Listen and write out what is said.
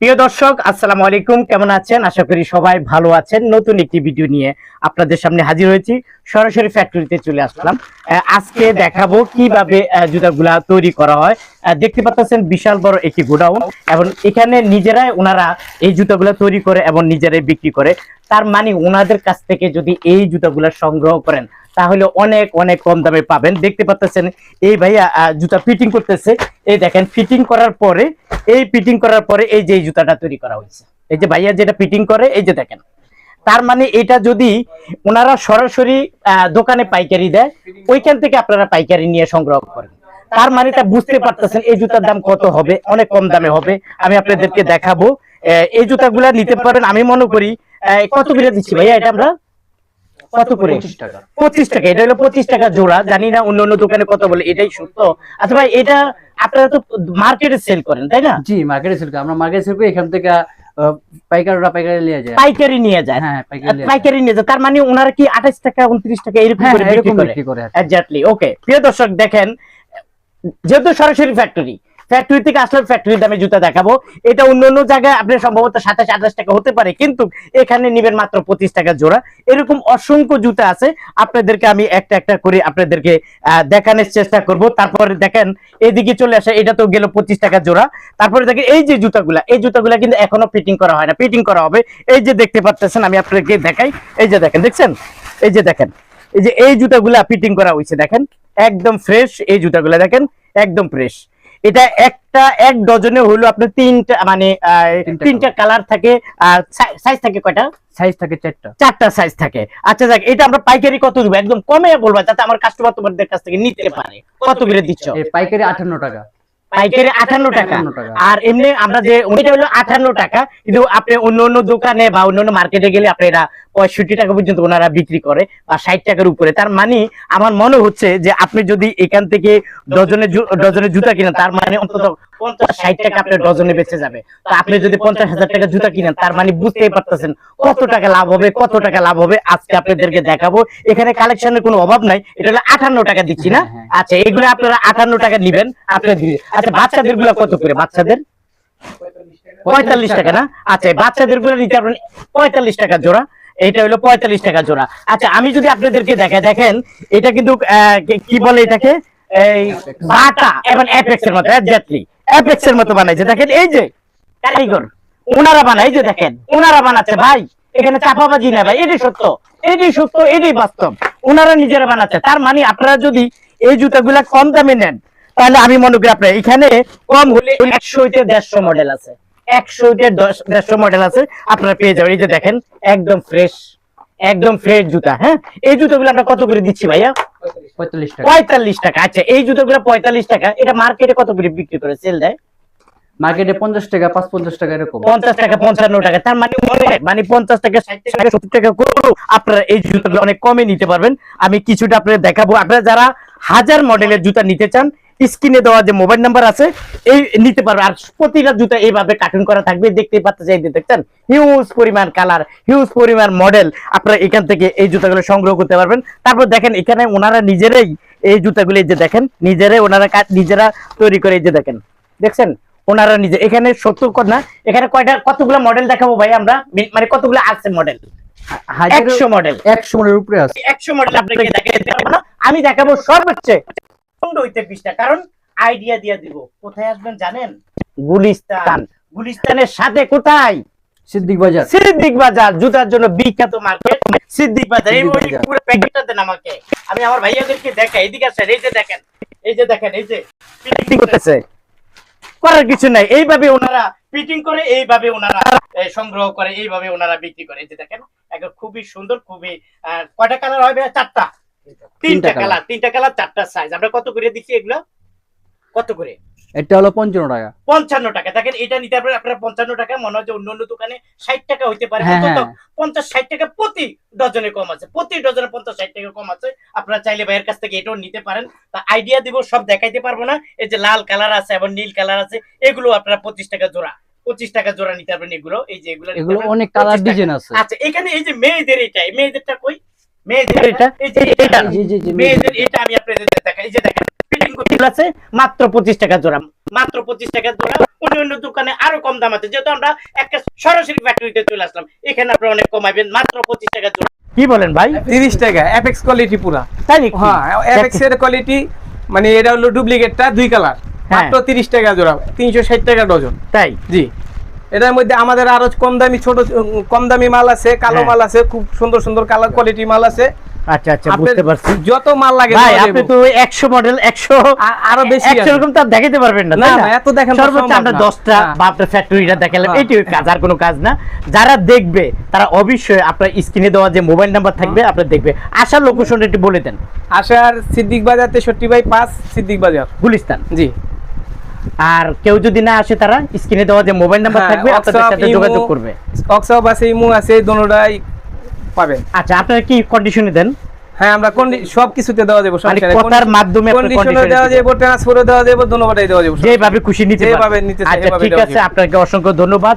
প্রিয় দর্শক, আসসালামু আলাইকুম। কেমন আছেন? আশা করি সবাই ভালো আছেন। নতুন একটি ভিডিও নিয়ে আপনাদের সামনে হাজির হয়েছি। সরাসরি ফ্যাক্টরিতে চলে আসলাম। আজকে দেখাবো কীভাবে জুতাগুলা তৈরি করা হয়। দেখতে পাচ্ছেন বিশাল বড় একটি গোডাউন এবং এখানে নিজেরাই ওনারা এই জুতাগুলা তৈরি করে এবং নিজেরাই বিক্রি করে। তার মানে ওনাদের কাছ থেকে যদি এই জুতাগুলা সংগ্রহ করেন তাহলে অনেক অনেক কম দামে পাবেন। দেখতে পাচ্ছেন এই ভাইয়া জুতা ফিটিং করতেছে। এই দেখেন ফিটিং করার পরে, এই ফিটিং করার পরে এই যে জুতাটা তৈরি করা হয়েছে। এই যে ভাইয়া যেটা ফিটিং করে, এই যে দেখেন। তার মানে এটা যদি ওনারা সরাসরি দোকানে পাইকারি দেয়, ওইখান থেকে আপনারা পাইকারি নিয়ে সংগ্রহ করেন। তার মানে এটা বুঝতে পারতেছেন এই জুতার দাম কত হবে, অনেক কম দামে হবে। আমি আপনাদেরকে দেখাবো। এই জুতাগুলা নিতে পারেন, আমি মনে করি কত করে দিচ্ছি ভাইয়া এটা আমরা? কত করে? পঁচিশ টাকা? পঁচিশ টাকা এটা হলো পঁচিশ টাকা জোড়া। জানি না অন্য অন্য দোকানে কত বলে এটাই সত্য। আচ্ছা ভাই এটা আপনারা তো মার্কেটে সেল করেন তাই না? জি মার্কেটে সেল আমরা মার্কেটে সেল করি এখান থেকে পাইকাররা পাইকারি নিয়ে যায়। পাইকারি নিয়ে যায়? হ্যাঁ পাইকারি নিয়ে যায়। তার মানে ওনারা কি আঠাশ টাকা উনত্রিশ টাকা এরকম হ্যাঁ করে হ্যাঁ, বিক্রি করে। এক্স্যাক্টলি ওকে প্রিয় দর্শক দেখেন যেহেতু সরাসরি ফ্যাক্টরি ফ্যাক্টরি থেকে আসলে ফ্যাক্টরির দামে জুতা দেখাবো। এটা অন্য অন্য জায়গায় আপনার সম্ভবত সাতাশ, আঠাশ টাকা হতে পারে, কিন্তু এখানে নিবেন মাত্র পঁচিশ টাকা জোড়া। এরকম অসংখ্য জুতা আছে, আপনাদেরকে আমি একটা একটা করে আপনাদেরকে দেখানোর চেষ্টা করব। তারপরে দেখেন, এদিকে চলে আসে, এটা তো গেল পঁচিশ টাকা জোড়া। তারপরে দেখেন, এই যে জুতাগুলা, এই জুতাগুলা কিন্তু এখনও ফিটিং করা হয় না। ফিটিং করা হবে। এই যে দেখতে পাচ্ছেন, আমি আপনাদেরকে দেখাই। এই যে দেখেন, দেখছেন? এই যে দেখেন, এই যে এই জুতাগুলা ফিটিং করা হয়েছে, দেখেন? একদম ফ্রেশ এই জুতাগুলা, দেখেন? একদম ফ্রেশ এটা একটা এক ডজনে হলো আপনার তিনটা মানে আহ, তিনটা কালার থাকে আর সাইজ থাকে কয়টা? সাইজ থাকে চারটা। চারটা সাইজ থাকে। আচ্ছা দেখ এটা আমরা পাইকারি কত দিব? একদম কমে বলবা যাতে আমার কাস্টমার তোমাদের কাছ থেকে নিতে পারে। কত করে দিচ্ছ? পাইকারি আটান্ন টাকা। পাইকারি আঠান্ন টাকা। আর এমনি আমরা যে ওইটা হলো আঠান্ন টাকা কিন্তু আপনি অন্য অন্য দোকানে বা অন্য অন্য মার্কেটে গেলে আপনি এটা পঁয়ষট্টি টাকা পর্যন্ত ওনারা বিক্রি করে বা ষাট টাকার উপরে। তার মানে আমার মনে হচ্ছে যে আপনি যদি এখান থেকে ডজনে ডজনে জুতা কিনেন তার মানে অন্তত পঞ্চাশ ষাট টাকা আপনার ডজনে বেঁচে যাবে। তো আপনি যদি পঞ্চাশ হাজার টাকা জুতা কিনেন তার মানে বুঝতেই পারতেছেন কত টাকা লাভ হবে কত টাকা লাভ হবে। আজকে আপনাদেরকে দেখাবো। এখানে কালেকশনের কোনো অভাব নাই। এটা হলো আঠান্ন টাকা দিচ্ছি না? হ্যাঁ, হ্যাঁ। আচ্ছা এগুলো আপনারা আঠান্ন টাকা নিবেন। আপনার আচ্ছা বাচ্চাদেরগুলো কত করে? বাচ্চাদের? পঁয়তাল্লিশ টাকা না? আচ্ছা বাচ্চাদেরগুলো নিতে পারবেন পঁয়তাল্লিশ টাকা জোড়া। এটা হলো পঁয়তাল্লিশ টাকা জোড়া। আচ্ছা আমি যদি আপনাদেরকে দেখা দেখেন এটা কিন্তু আহ, কি- কি বলে এটাকে? এই বাটা। এবং অ্যাপেক্স এর মতো এক্স্যাক্টলি অ্যাপেক্স এর মতো বানাইছে। দেখেন, এই যে কারিগর ওনারা বানায়, এই যে দেখেন ওনারা বানাচ্ছে, ভাই, এখানে চাপাবাজি না, ভাই এটাই সত্য এটাই সত্য এটাই বাস্তব। ওনারা নিজেরা বানাচ্ছে, তার মানে আপনারা যদি এই জুতাগুলা কম দামে নেন, তাহলে আমি মনে করি আপনার, এখানে কম হলে একশো হইতে দেড়শো মডেল আছে। একশো হইতে দেড়শো মডেল আছে, আপনারা পেয়ে যাবেন। এই যে দেখেন, একদম ফ্রেশ একদম ফ্রেশ জুতা হ্যাঁ? এই জুতোগুলো আমরা কত করে দিচ্ছি ভাইয়া? পঁয়তাল্লিশ টাকা। পঁয়তাল্লিশ টাকা আচ্ছা এই জুতোগুলো পঁয়তাল্লিশ টাকা এটা মার্কেটে কত করে বিক্রি করে? সেল দেয়? মার্কেটে পঞ্চাশ টাকা পাঁচ পঞ্চাশ টাকা এরকম। পঞ্চাশ টাকা পঞ্চান্ন টাকা তার মানে মানে পঞ্চাশ টাকা ষাট টাকা সত্তর টাকা করে আপনারা এই জুতোগুলো অনেক কমে নিতে পারবেন। আমি কিছুটা আপনাদের দেখাবো। আপনারা যারা হাজার মডেলের জুতা নিতে চান স্ক্রিনে দেওয়া যে মোবাইল নাম্বার আছে এই নিতে পারবে। আর প্রতিটা জুতা এইভাবে কার্টুন করা থাকবে দেখতে পাচ্ছে এই দেখছেন? হিউজ পরিমাণ কালার হিউজ পরিমাণ মডেল আপনারা এখান থেকে এই জুতাগুলো সংগ্রহ করতে পারবেন। তারপর দেখেন এখানে ওনারা নিজেরাই এই জুতাগুলো যে দেখেন নিজেরাই ওনারা নিজেরা তৈরি করে এই যে দেখেন। দেখছেন? ওনারা নিজে এখানে সত্য না এখানে কয়টা কতগুলো মডেল দেখাবো ভাই আমরা? মানে কতগুলো আছে মডেল একশো মডেল একশো মনের উপরে আছে। একশো মডেল আপনাকে না। আমি দেখাবো সর্বোচ্চ। হইতে বিশটা কারণ আইডিয়া দিয়ে দিব। কোথায় আসবেন জানেন? গুলিস্তান। গুলিস্তানের সাথে কোথায়? সিদ্দিক বাজার। সিদ্দিক বাজার জুতার জন্য বিখ্যাত মার্কেট। সিদ্দিক বাজার এই সিদ্দিক ওই বাজার। পুরো প্যাকেটটা দেন আমাকে। আমি আমার ভাইয়াদেরকে দেখাই। এদিকে আসেন এই যে দেখেন এই যে দেখেন এই যে ফিটিং করতেছে। করার কিছু নাই। এইভাবে ওনারা করে এইভাবে ওনারা সংগ্রহ করে এইভাবে ওনারা বিক্রি করে। এই যে দেখেন একটা খুবই সুন্দর খুবই কয়টা কালার হবে? চারটা। তিনটা কালার তিনটা কালার চারটা সাইজ আমরা কত করে দিচ্ছি এগুলো? কত করে? এটা হলো পঞ্চান্ন টাকা। পঞ্চান্ন টাকা। দেখেন এটা নিতে পারবেন আপনারা পঞ্চান্ন টাকা মনে হচ্ছে অন্য অন্য দোকানে ষাট টাকা হইতে পারে। হ্যাঁ হ্যাঁ। পঞ্চাশ ষাট টাকা প্রতি ডজনে কম আছে। প্রতি ডজনে পঞ্চাশ ষাট টাকা কম আছে। আপনারা চাইলে ভাইয়ের কাছ থেকে এটাও নিতে পারেন। তা আইডিয়া দিব সব দেখাইতে পারব না। এই যে লাল কালার আছে এবং নীল কালার আছে এগুলো আপনারা পঁচিশ টাকা জোড়া। পঁচিশ টাকা জোড়া নিতে পারবেন এগুলো। এই যে এগুলো এগুলো অনেক কালার ডিজাইন আছে। আচ্ছা এখানে এই যে মেয়েদের এটা মেয়েদেরটা কই? মেয়েদের এটা? এটা জি জি জি মেয়েদের এটা আমি আপনাদের দেখাই। এই যে দেখেন ফিটিং করতে আছে মাত্র পঁচিশ টাকা জোড়া। মাত্র পঁচিশ টাকা জোড়া। অন্য অন্য দোকানে আরও কম দাম আছে। যেহেতু আমরা একটা সরাসরি ফ্যাক্টরিতে চলে আসলাম এখানে আপনারা অনেক কমাবেন মাত্র পঁচিশ টাকা জোড়া। কি বলেন ভাই? তিরিশ টাকা এফএক্স কোয়ালিটি পুরা। তাই নাকি? হ্যাঁ এফএক্স এর কোয়ালিটি মানে এটা হলো ডুপ্লিকেটটা দুই কালার হ্যাঁ। মাত্র তিরিশ টাকা জোড়া তিনশো ষাট টাকা ডজন। তাই? জি। এটার মধ্যে আমাদের আরও কম দামি ছোট কম দামি মাল আছে কালো হ্যাঁ। মাল আছে খুব সুন্দর সুন্দর কালার কোয়ালিটি মাল আছে। আচ্ছা আচ্ছা বুঝতে পারছি। যত মাল লাগে ভাই আপনি তো একশো মডেল একশো আরও বেশি আছে। রকম তো দেখাতে পারবেন না না, এত দেখানো সর্বোচ্চ আমরা না। দশটা হ্যাঁ। বা আপনার ফ্যাক্টরিটা দেখালাম। হ্যাঁ। কাজ আর কোনো কাজ না। যারা দেখবে তারা অবশ্যই আপনার স্ক্রিনে দেওয়া যে মোবাইল নাম্বার থাকবে আপনার দেখবে। আসার লোকেশনটা একটু বলে দেন। আসার সিদ্দিক বাজার তেষট্টি বাই পাঁচ সিদ্দিক বাজার। গুলিস্তান। জি। আর কেউ যদি না আসে তারা স্ক্রিনে দেওয়া যে মোবাইল নাম্বার হ্যাঁ, থাকবে আপনাদের সাথে যোগাযোগ করবে। অক্সাপ আছে ইমু আছে দোনোটাই পাবেন। আচ্ছা আপনারা কি কন্ডিশনে দেন? হ্যাঁ আমরা কোন সব কিছুতে দেওয়া যাবে মানে কথার মাধ্যমে কন্ডিশনে দেওয়া যাবে ট্রান্সফারও দেওয়া যাবে দোনোটাই দেওয়া যাবে যেভাবে খুশি নিতে যেভাবে। নিতে আচ্ছা ঠিক আছে। আপনাকে অসংখ্য ধন্যবাদ।